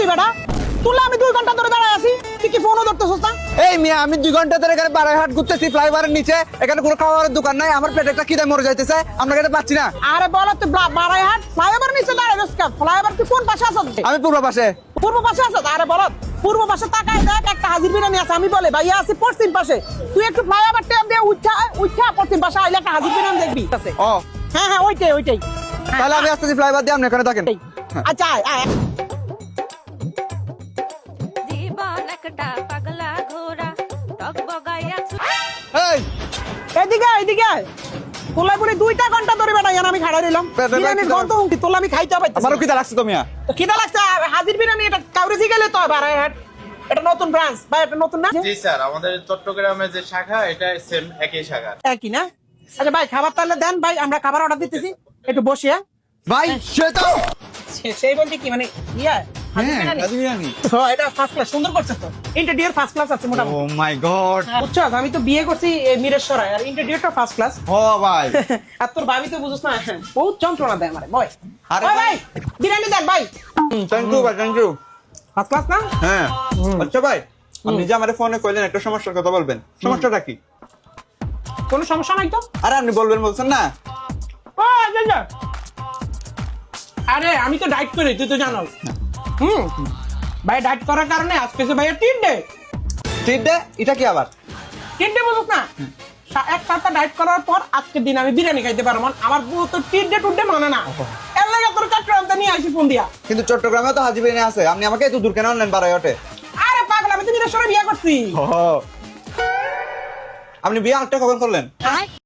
তুই বেটা? তুলে আমি দুই ঘণ্টা ধরে দাঁড়ায় আছি। তুই কি ফোনও ধরতেছিস না? এই মিয়া আমি দুই ঘণ্টা ধরে এখানে বারাইহাট ঘুরতেছি ফ্লাইওভারের নিচে। এখানে কোনো খাবারের দোকান নাই আমার পেটে একটা খিদে মরে যাইতেছে আমরা এটা পাচ্ছি না। আরে বলো তুই বাড়াই হাট ফ্লাইওভার নিচে দাঁড়ায় রসকা ফ্লাইওভার তুই কোন পাশে আছো আমি পূর্ব পাশে। পূর্ব পাশে আছো? আরে বলো পূর্ব পাশে তাকায় দেখ একটা হাজির বিরিয়ানি আছে আমি বলে ভাইয়া আছি পশ্চিম পাশে। তুই একটু ফ্লাইওভার টেপ দিয়ে উঠা উঠা পশ্চিম পাশে আইলে একটা হাজির বিরিয়ানি দেখবি। আছে। ও। হ্যাঁ হ্যাঁ ওইটাই ওইটাই। তাহলে আমি আসতেছি ফ্লাইওভার দিয়ে আপনি এখানে থাকেন। আচ্ছা আয়, আয়। একটা পাগলা ঘোড়া টক বগাইয়া এই এদিকে এদিকে দুইটা ঘণ্টা ধরে আমি খাড়া রইলাম। বে- বে- বিরিয়ানির গন্ধ উঠি তোলা আমি খাইতে পাইতেছি আমারও না। লাগছে তো মিয়া। লাগছে হাজির বিরিয়ানি এটা কাউরে গেলে তো বারাই হাট। এটা নতুন ব্রাঞ্চ ভাই এটা নতুন না? জি স্যার আমাদের চট্টগ্রামের যে শাখা এটা সেম একই শাখা। একই না? আচ্ছা ভাই খাবার তাহলে দেন ভাই আমরা খাবার অর্ডার দিতেছি। একটু বসে হ্যাঁ? ভাই সে তো সেই বলতে কি মানে ইয়া? হ্যাঁ বুঝছ? আমি তো বিয়ে করছি মিরেশ্বরায় আর ইন্টেরিয়রটা ফার্স্ট ক্লাস ও ভাই। আর তোর ভাবি তো বুঝছ না বহুত যন্ত্রণা দেয় আমারে বয়। আরে ভাই। ভাই বিরিয়ানি দেন ভাই থ্যাংক ইউ ভাই থ্যাংক ইউ ফার্স্ট ক্লাস না? হ্যাঁ। আচ্ছা ভাই আপনি যে আমার ফোনে কইলেন একটা সমস্যার কথা বলবেন। সমস্যাটা কি? কোনো সমস্যা নাই তো? আরে আপনি বলবেন বলছেন না। ও আচ্ছা আচ্ছা। আরে আমি তো ডাইট করি তুই তো জানো হুম। ভাই ডাইট করার কারণে আজকে যে ভাইয়া তিন ডে ঠিক দে এটা কি আবার? তিন ডে বুঝছ না এক সপ্তাহ ডাইট করার পর আজকের দিন আমি বিরিয়ানি খাইতে পারব। আমার বউ তো তিন ডে টুডে মানে না। এর লাগে তোর চট্টগ্রামতে নিয়ে আসি ফোন দিয়া। কিন্তু চট্টগ্রামে তো হাজি বিরিয়ানি আছে। আপনি আমাকে এত দূর কেন আনলেন বারাইহাটে আরে পাগল আমি তো বিদেশের বিয়ে করছি। আপনি বিয়ে আরেকটা কখন করলেন?